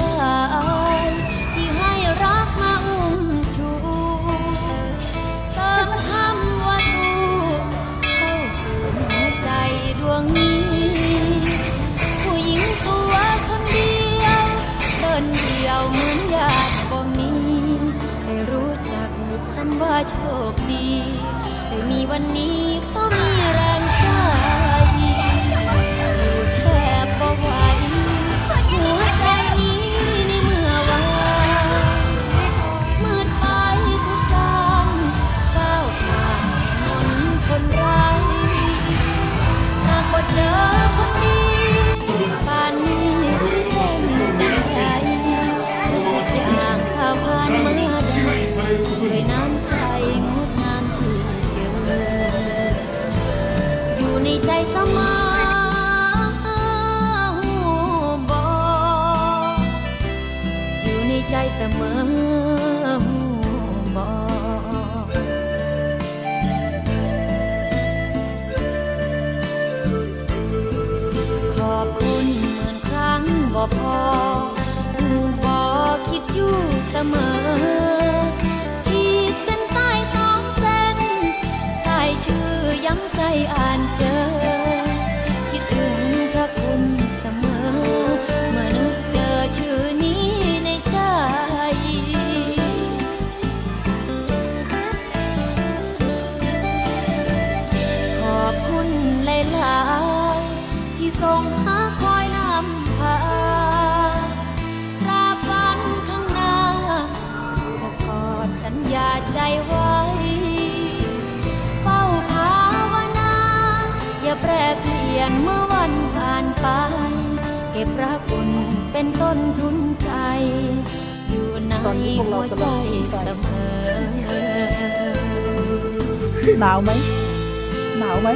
ลาที่ให้รักมาอุ้มชูเติมคำว่าทูเข้าสู่หัวใจดวงนี้ ผู้หญิงตัวคนเดียวเดินเดียวเหมือนอยาติบ่มีให้รู้จักคำว่าโชคดี ได้มีวันนี้ก็มี ในใจเสมอหูบ่อยู่ในใจเสมอหูบ่ขอบคุณหมื่นครั้งบ่พอ อ่านเจอ คิดถึงพระคุณเสมอ เมื่อนึกเจอชื่อนี้ในใจ ขอบคุณหลายๆที่ส่งหาคอยนำพาตราบวันข้างหน้า จะกอดสัญญาใจไว้ อย่าแปรเปลี่ยนเมื่อวันผ่านไป เก็บรักคุณเป็นต้นทุนใจ อยู่ในหัวใจเสมอ หนาวไหม หนาวไหม